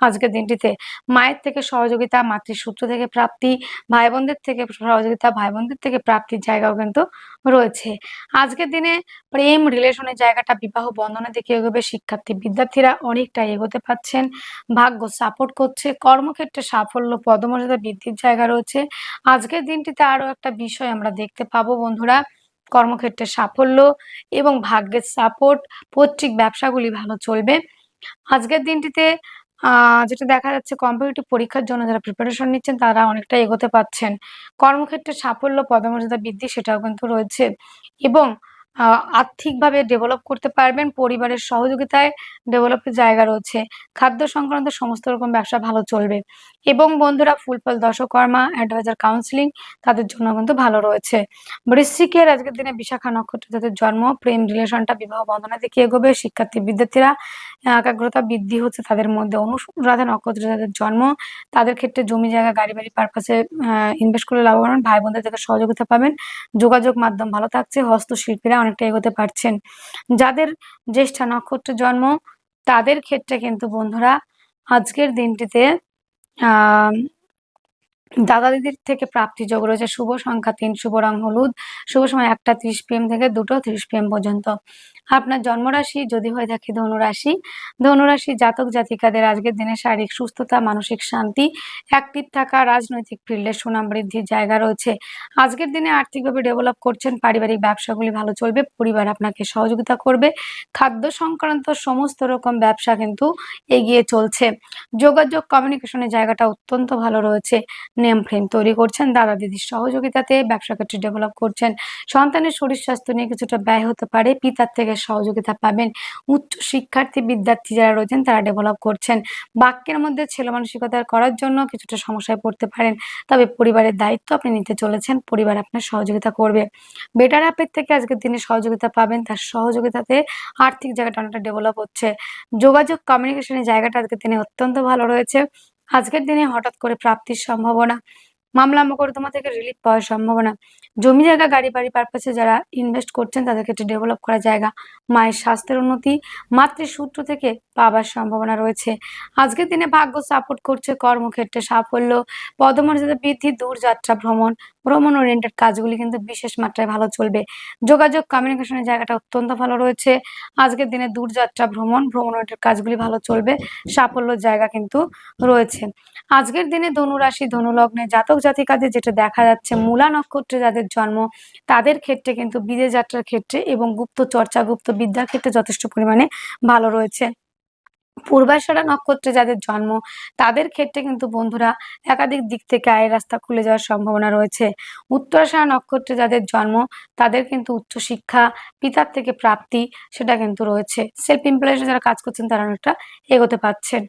আজকের দিনটিতে। মায়ের থেকে সহযোগিতা, মাতৃসূত্র থেকে প্রাপ্তি ভাই বোনদের থেকে সহযোগিতা ভাই বোনদের থেকে প্রাপ্তির জায়গাও কিন্তু রয়েছে। আজকের দিনে প্রেম রিলেশনের জায়গাটা, বিবাহ বন্ধনের দিকে এগোবে, শিক্ষার্থী, বিদ্যার্থীরা অনেকটা এগোতে পাচ্ছেন ভাগ্য সাপোর্ট করছে, কর্মক্ষেত্রে সাফল্য, পদমর্যাদা বৃদ্ধির জায়গা রয়েছে। আজকের দিনটিতে আরও একটা বিষয় আমরা দেখতে পাবো বন্ধুরা। কর্মক্ষেত্রে সাফল্য এবং ভাগ্যের সাপোর্ট পৈতৃক ব্যবসাগুলি ভালো চলবে। আজকের দিনটিতে যেটা দেখা যাচ্ছে কম্পিটিটিভ পরীক্ষার জন্য যারা প্রিপারেশন নিচ্ছেন তারা অনেকটা এগোতে পাচ্ছেন কর্মক্ষেত্রে সাফল্য, পদমর্যাদা বৃদ্ধি সেটাও কিন্তু রয়েছে এবং আর্থিকভাবে ডেভেলপ করতে পারবেন, পরিবারের সহযোগিতায় ডেভেলপের জায়গা রয়েছে। খাদ্য সংক্রান্ত সমস্ত রকম ব্যবসা ভালো চলবে। এবং বন্ধুরা ফুলফল দশকর্মা অ্যাডভাইজার কাউন্সিলিং তাদের জন্য কিন্তু ভালো রয়েছে। বৃশ্চিকের আজকের দিনে বিশাখা নক্ষত্র যাদের জন্ম, প্রেম রিলেশনটা, বিবাহ বন্ধনের দিকে এগোবে, শিক্ষার্থী বিদ্যার্থীরা একাগ্রতা বৃদ্ধি হচ্ছে তাদের মধ্যে। অনুরাধা নক্ষত্র যাদের জন্ম, তাদের ক্ষেত্রে জমি জায়গা, গাড়ি বাড়ি, পারপাসে ইনভেস্ট করে লাভবান ভাই বোনদের থেকে সহযোগিতা পাবেন, যোগাযোগ মাধ্যম ভালো থাকছে, হস্তশিল্পীরা অনেকটা এগোতে পারছেন। যাদের জ্যেষ্ঠা নক্ষত্রে জন্ম, তাদের ক্ষেত্রে কিন্তু বন্ধুরা আজকের দিনটিতে Um, দাদা দিদির থেকে প্রাপ্তি যোগ রয়েছে শুভ সংখ্যা তিন, শুভ রং হলুদ, শুভ সময় একটা ত্রিশ পিএম থেকে দুটো ত্রিশ পিএম পর্যন্ত। আপনার জন্মরাশি যদি হয়ে থাকে ধনুরাশি। ধনুরাশি জাতক জাতিকাদের আজকের দিনে শারীরিক সুস্থতা, মানসিক শান্তি অ্যাক্টিভ থাকা, রাজনৈতিক ফিল্ডের সুনাম বৃদ্ধির জায়গা রয়েছে। আজকের দিনে আর্থিকভাবে ডেভেলপ করছেন, পারিবারিক ব্যবসাগুলি ভালো চলবে, পরিবার আপনাকে সহযোগিতা করবে। খাদ্য সংক্রান্ত সমস্ত রকম ব্যবসা কিন্তু এগিয়ে চলছে। যোগাযোগ কমিউনিকেশনের জায়গাটা অত্যন্ত ভালো রয়েছে। নেম ফ্রেম তৈরি করছেন, দাদা দিদির সহযোগিতাতে ব্যবসা ক্ষেত্রে ডেভেলপ করছেন। সন্তানের শরীর স্বাস্থ্য নিয়ে কিছুটা ব্যয় হতে পারে, পিতার থেকে সহযোগিতা পাবেন। উচ্চ শিক্ষার্থী বিদ্যার্থী যারা রয়েছেন, তারা ডেভেলপ করছেন। বাক্যের মধ্যে ছেলে মানসিকতার করার জন্য কিছুটা সমস্যায় পড়তে পারেন। তবে পরিবারের দায়িত্ব আপনি নিতে চলেছেন, পরিবার আপনার সহযোগিতা করবে। বেটার অ্যাপের থেকে আজকের দিনে সহযোগিতা পাবেন, তার সহযোগিতাতে আর্থিক জায়গাটা অনেকটা ডেভেলপ হচ্ছে। যোগাযোগ কমিউনিকেশনের জায়গাটা আজকের দিনে অত্যন্ত ভালো রয়েছে। আজকের দিনে হঠাৎ করে প্রাপ্তির সম্ভাবনা মামলা মোকদ্দমা থেকে রিলিফ পাওয়ার সম্ভাবনা। জমি জায়গা, গাড়ি বাড়ি পারপাসে যারা ইনভেস্ট করছেন তাদের ক্ষেত্রে ডেভেলপ করা জায়গা, মায়ের স্বাস্থ্যের উন্নতি, মাতৃসূত্র থেকে পাবার সম্ভাবনা রয়েছে। আজকের দিনে ভাগ্য সাপোর্ট করছে কর্মক্ষেত্রে সাফল্য, পদমর্যাদা বৃদ্ধি, দূরযাত্রা ভ্রমণ ভ্রমণ ওরিয়েন্টেড কাজগুলি কিন্তু বিশেষ মাত্রায় ভালো চলবে। যোগাযোগ কমিউনিকেশনের জায়গাটা অত্যন্ত ভালো রয়েছে। আজকের দিনে দূরযাত্রা, ভ্রমণ ভ্রমণ ওরিয়েন্টেড কাজগুলি ভালো চলবে, সাফল্যর জায়গা কিন্তু রয়েছে। আজকের দিনে ধনুরাশি, ধনুলগ্নে জাতক জাতিকাদের যেটা দেখা যাচ্ছে, মূলা নক্ষত্রে যাদের জন্ম, তাদের ক্ষেত্রে কিন্তু বিদেশ যাত্রার ক্ষেত্রে এবং গুপ্ত চর্চা, গুপ্ত বিদ্যার ক্ষেত্রে যথেষ্ট পরিমাণে ভালো রয়েছে। পূর্বাষাঢ়া নক্ষত্রে যাদের জন্ম, তাদের ক্ষেত্রে কিন্তু বন্ধুরা একাধিক দিক থেকে আয়ের রাস্তা খুলে যাওয়ার সম্ভাবনা রয়েছে। উত্তরাষাঢ়া নক্ষত্রে যাদের জন্ম, তাদের কিন্তু উচ্চশিক্ষা পিতার থেকে প্রাপ্তি সেটা কিন্তু রয়েছে। সেলফ এমপ্লয়েশন যারা কাজ করছেন, তারা অনেকটা এগোতে পাচ্ছেন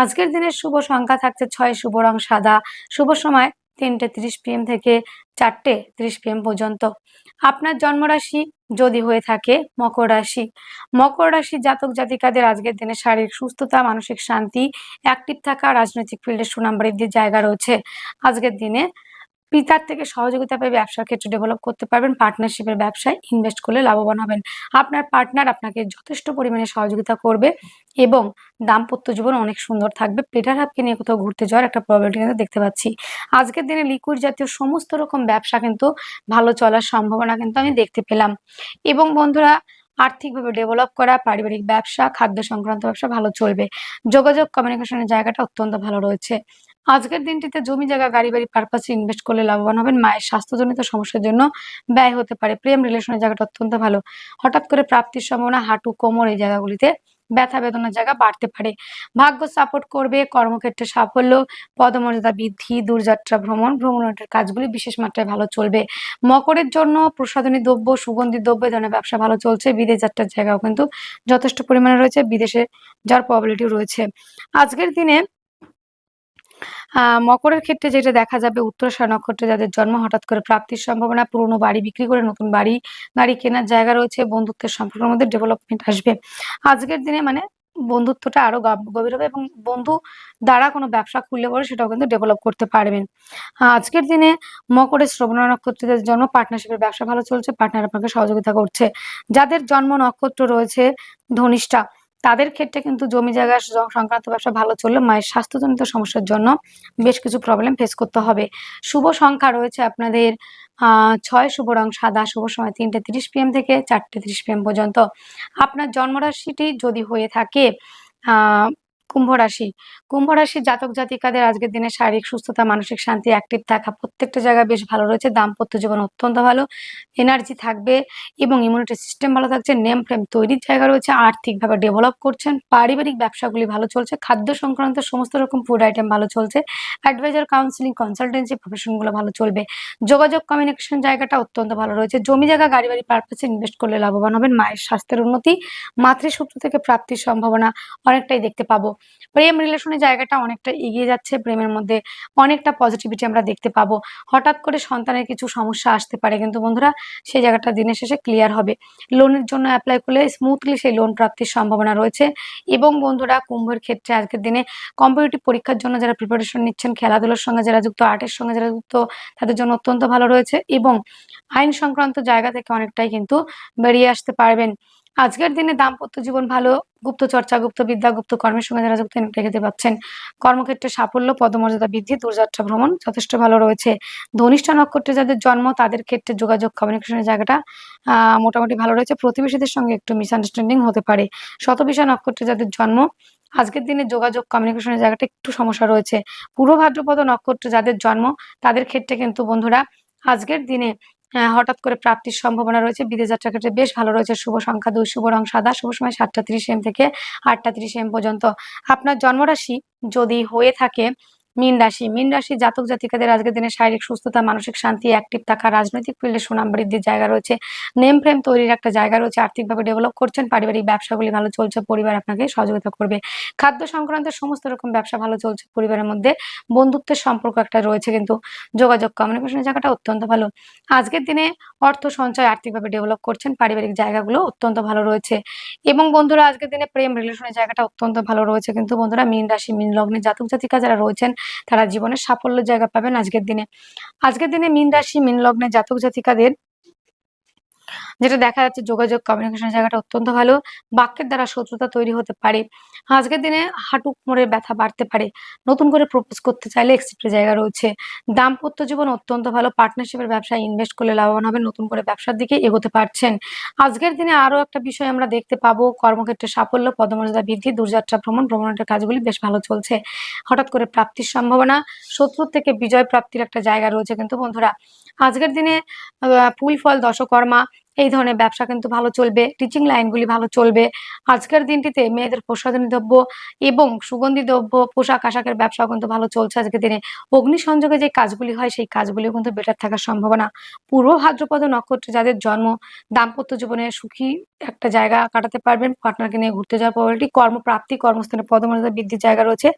আজকের দিনের শুভ সংখ্যা থাকছে ছয়, শুভ রং সাদা। শুভ সময় তিনটে তিরিশ পিএম থেকে চারটে তিরিশ পিএম পর্যন্ত। আপনার জন্মরাশি যদি হয়ে থাকে, মকর রাশি। মকর রাশি জাতক জাতিকাদের আজকের দিনে শারীরিক সুস্থতা, মানসিক শান্তি অ্যাক্টিভ থাকা, রাজনৈতিক ফিল্ডে সুনাম বৃদ্ধির জায়গা রয়েছে। আজকের দিনে পিতার থেকে সহযোগিতা পেয়ে ব্যবসার ক্ষেত্রে ডেভেলপ করতে পারবেন। পার্টনারশিপের ব্যবসায় ইনভেস্ট করলে লাভবান হবেন। আপনার পার্টনার আপনাকে যথেষ্ট পরিমাণে সহযোগিতা করবে এবং দাম্পত্য জীবন অনেক সুন্দর থাকবে। পেটার হাফকে নিয়ে কোথাও ঘুরতে যাওয়ার একটা প্রবলেমটি কিন্তু দেখতে পাচ্ছি। আজকের দিনে লিকুইড জাতীয় সমস্ত রকম ব্যবসা কিন্তু ভালো চলার সম্ভাবনা কিন্তু আমি দেখতে পেলাম। এবং বন্ধুরা, আর্থিকভাবে ডেভেলপ করা, পারিবারিক ব্যবসা, খাদ্য সংক্রান্ত ব্যবসা ভালো চলবে। যোগাযোগ কমিউনিকেশনের জায়গাটা অত্যন্ত ভালো রয়েছে। আজকের দিনটিতে জমি জায়গা, গাড়ি বাড়ি পারপাসে ইনভেস্ট করলে লাভবান হবেন মায়ের স্বাস্থ্যজনিত সমস্যার জন্য ব্যয় হতে পারে। প্রেম রিলেশনের জায়গাটা অত্যন্ত ভালো। হঠাৎ করে প্রাপ্তির সম্ভাবনা, হাঁটু কোমর এই জায়গাগুলিতে ব্যথা বেদনার জায়গা বাড়তে পারে। ভাগ্য সাপোর্ট করবে, কর্মক্ষেত্রে সাফল্য, পদমর্যাদা বৃদ্ধি, দূরযাত্রা ভ্রমণ, ভ্রমণের কাজগুলি বিশেষ মাত্রায় ভালো চলবে। মকরের জন্য প্রসাধনী দ্রব্য, সুগন্ধি দ্রব্য ধরনের ব্যবসা ভালো চলছে। বিদেশ যাত্রার জায়গাও কিন্তু যথেষ্ট পরিমাণে রয়েছে। বিদেশে যাওয়ার প্রবলিটি রয়েছে। আজকের দিনে মকরের ক্ষেত্রে যেটা দেখা যাবে উত্তরাশা নক্ষত্রে যাদের জন্ম হঠাৎ করে প্রাপ্তির সম্ভাবনা, পুরনো বাড়ি বিক্রি করে নতুন বাড়ি গাড়ি কেনার জায়গা রয়েছে, বন্ধুত্বের সম্পর্কের মধ্যে ডেভেলপমেন্ট আসবে। আজকের দিনে মানে বন্ধুত্বটা আরও গভীর হবে এবং বন্ধু দ্বারা কোনো ব্যবসা খুললে পরে সেটাও কিন্তু ডেভেলপ করতে পারবেন। আজকের দিনে মকরের শ্রবণ নক্ষত্রের জন্য পার্টনারশিপের ব্যবসা ভালো চলছে পার্টনার আপনাকে সহযোগিতা করছে। যাদের জন্ম নক্ষত্র রয়েছে ধনিষ্ঠা তাদের ক্ষেত্রে কিন্তু জমি জায়গা সংক্রান্ত ব্যবসা ভালো চললে মায়ের স্বাস্থ্যজনিত সমস্যার জন্য বেশ কিছু প্রবলেম ফেস করতে হবে। শুভ সংখ্যা রয়েছে আপনাদের ছয় শুভ রং সাদা, শুভ সময় তিনটে তিরিশ পিএম থেকে চারটে তিরিশ পিএম পর্যন্ত। আপনার জন্মরাশিটি যদি হয়ে থাকে কুম্ভ রাশি। কুম্ভ রাশির জাতক জাতিকাদের আজকের দিনে শারীরিক সুস্থতা, মানসিক শান্তি অ্যাক্টিভ থাকা প্রত্যেকটা জায়গায় বেশ ভালো রয়েছে। দাম্পত্য জীবন অত্যন্ত ভালো এনার্জি থাকবে এবং ইমিউনিটি সিস্টেম ভালো থাকছে নেম ফ্রেম তৈরির জায়গা রয়েছে, আর্থিকভাবে ডেভেলপ করছেন, পারিবারিক ব্যবসাগুলি ভালো চলছে, খাদ্য সংক্রান্ত সমস্ত রকম ফুড আইটেম ভালো চলছে অ্যাডভাইজার কাউন্সিলিং কনসালটেন্সি প্রফেশনগুলো ভালো চলবে। যোগাযোগ কমিউনিকেশন জায়গাটা অত্যন্ত ভালো রয়েছে। জমি জায়গা গাড়ি বাড়ি পারপাসে ইনভেস্ট করলে লাভবান হবেন, মায়ের স্বাস্থ্যের উন্নতি মাতৃসূত্র থেকে প্রাপ্তির সম্ভাবনা অনেকটাই দেখতে পাবো। প্রেম রিলেশনের জায়গাটা অনেকটা এগিয়ে যাচ্ছে, প্রেমের মধ্যে অনেকটা পজিটিভিটি আমরা দেখতে পাবো। হঠাৎ করে সন্তানের কিছু সমস্যা আসতে পারে, কিন্তু বন্ধুরা সেই জায়গাটা দিনের শেষে ক্লিয়ার হবে। লোনের জন্য অ্যাপ্লাই করলে স্মুথলি সেই লোন প্রাপ্তির সম্ভাবনা রয়েছে এবং বন্ধুরা কুম্ভের ক্ষেত্রে আজকের দিনে কম্পিটিটিভ পরীক্ষার জন্য যারা প্রিপারেশন নিচ্ছেন, খেলাধুলার সঙ্গে যারা যুক্ত, আর্টের সঙ্গে যারা যুক্ত, তাদের জন্য অত্যন্ত ভালো রয়েছে এবং আইন সংক্রান্ত জায়গা থেকে অনেকটাই কিন্তু বেরিয়ে আসতে পারবেন। আজকের দিনে দাম্পত্য জীবন ভালো। গুপ্ত চর্চা, গুপ্ত বিদ্যা, গুপ্ত কর্মের সঙ্গে যারা যুক্ত দেখতে পাচ্ছেন। কর্মক্ষেত্রে সাফল্য, পদমর্যাদা বৃদ্ধি, দূরযাত্রা ভ্রমণ যথেষ্ট ভালো রয়েছে। ধনিষ্ঠা নক্ষত্রে যাদের জন্ম, তাদের ক্ষেত্রে যোগাযোগ কমিউনিকেশনের জায়গাটা মোটামুটি ভালো রয়েছে। প্রতিবেশীদের সঙ্গে একটু মিসআন্ডারস্ট্যান্ডিং হতে পারে। শতবিশা নক্ষত্রে যাদের জন্ম, আজকের দিনে যোগাযোগ কমিউনিকেশনের জায়গাটা একটু সমস্যা রয়েছে। পূর্ব ভাদ্রপদ নক্ষত্রে যাদের জন্ম, তাদের ক্ষেত্রে কিন্তু বন্ধুরা, আজকের দিনে হঠাৎ করে প্রাপ্তির সম্ভাবনা রয়েছে। বিদেশ যাত্রার ক্ষেত্রে বেশ ভালো রয়েছে। শুভ সংখ্যা দুই, শুভ রং সাদা। শুভ সময় সাতটা তিরিশ এম থেকে আটটা তিরিশ এম পর্যন্ত। আপনার জন্মরাশি যদি হয়ে থাকে মীন রাশি। মীন রাশি জাতক জাতিকাদের আজকের দিনে শারীরিক সুস্থতা, মানসিক শান্তি অ্যাক্টিভ থাকা, রাজনৈতিক ফিল্ডে সুনাম বৃদ্ধির জায়গা রয়েছে। নেম ফ্রেম তৈরির একটা জায়গা রয়েছে, আর্থিকভাবে ডেভেলপ করছেন, পারিবারিক ব্যবসাগুলি ভালো চলছে, পরিবার আপনাকে সহযোগিতা করবে। খাদ্য সংক্রান্ত সমস্ত রকম ব্যবসা ভালো চলছে পরিবারের মধ্যে। বন্ধুত্বের সম্পর্ক একটা রয়েছে কিন্তু যোগাযোগ কমিউনিকেশনের জায়গাটা অত্যন্ত ভালো। আজকের দিনে অর্থ সঞ্চয় আর্থিকভাবে ডেভেলপ করছেন, পারিবারিক জায়গাগুলো অত্যন্ত ভালো রয়েছে। এবং বন্ধুরা, আজকের দিনে প্রেম রিলেশনের জায়গাটা অত্যন্ত ভালো রয়েছে কিন্তু বন্ধুরা, মীন রাশি, মীন লগ্নে জাতক জাতিকা যারা রয়েছেন তারা জীবনের সাফল্য জায়গা পাবেন আজকের দিনে। আজকের দিনে মিন রাশি, মিন লগ্নে জাতক জাতিকাদের যেটা দেখা যাচ্ছে যোগাযোগ কমিউনিকেশন জায়গাটা অত্যন্ত ভালো, বাক্যের দ্বারা শত্রুতা তৈরি হতে পারে। আজকের দিনে হাঁটু কোমরের ব্যথা বাড়তে পারে। নতুন করে প্রপোজ করতে চাইলে এক্সিপ্টের জায়গা রয়েছে। দাম্পত্য জীবন অত্যন্ত ভালো পার্টনারশিপের ব্যবসায় ইনভেস্ট করলে লাভবান হবে নতুন করে ব্যবসার দিকে এগোতে পারছেন। আজকের দিনে আরও একটা বিষয় আমরা দেখতে পাবো, কর্মক্ষেত্রে সাফল্য, পদমর্যাদা বৃদ্ধি, দূরযাত্রা ভ্রমণ, ভ্রমণের কাজগুলি বেশ ভালো চলছে। হঠাৎ করে প্রাপ্তির সম্ভাবনা, শত্রুর থেকে বিজয় প্রাপ্তির একটা জায়গা রয়েছে কিন্তু বন্ধুরা। আজকের দিনে ফুল ফল, দশকর্মা এই ধরনের ব্যবসা কিন্তু ভালো চলবে টিচিং লাইনগুলি ভালো চলবে। আজকের দিনটিতে মেয়েদের প্রসাধনী দ্রব্য এবং সুগন্ধি দ্রব্য, পোশাক আশাকের ব্যবসাও কিন্তু ভালো চলছে আজকের দিনে। অগ্নি সংযোগে যে কাজগুলি হয়, সেই কাজগুলিও কিন্তু বেটার থাকার সম্ভাবনা। পূর্ব ভাদ্রপদ নক্ষত্রে যাদের জন্ম, দাম্পত্য জীবনে সুখী একটা জায়গা কাটাতে পারবেন পার্টনারকে নিয়ে ঘুরতে যাওয়ার প্রবলিটি কর্মপ্রাপ্তি, কর্মস্থানে পদমর্যাদা বৃদ্ধির জায়গা রয়েছে।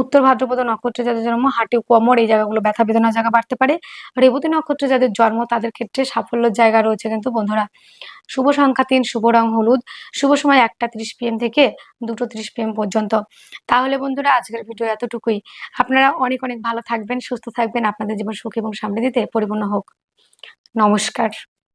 উত্তর ভাদ্রপদ নক্ষত্রে যাদের জন্ম, হাঁটু কোমর, এই জায়গাগুলো ব্যথা বেদনার জায়গা বাড়তে পারে। রেবতী নক্ষত্রে যাদের জন্ম, তাদের ক্ষেত্রে সাফল্যের জায়গা রয়েছে কিন্তু বন্ধুরা। শুভ সংখ্যা তিন, শুভ রং হলুদ। শুভ সময় একটা ত্রিশ পিএম থেকে দুটো ত্রিশ পিএম পর্যন্ত। তাহলে বন্ধুরা, আজকের ভিডিও এতটুকুই। আপনারা অনেক অনেক ভালো থাকবেন, সুস্থ থাকবেন। আপনাদের জীবন সুখ এবং সামনে দিতে পরিপূর্ণ হোক। নমস্কার।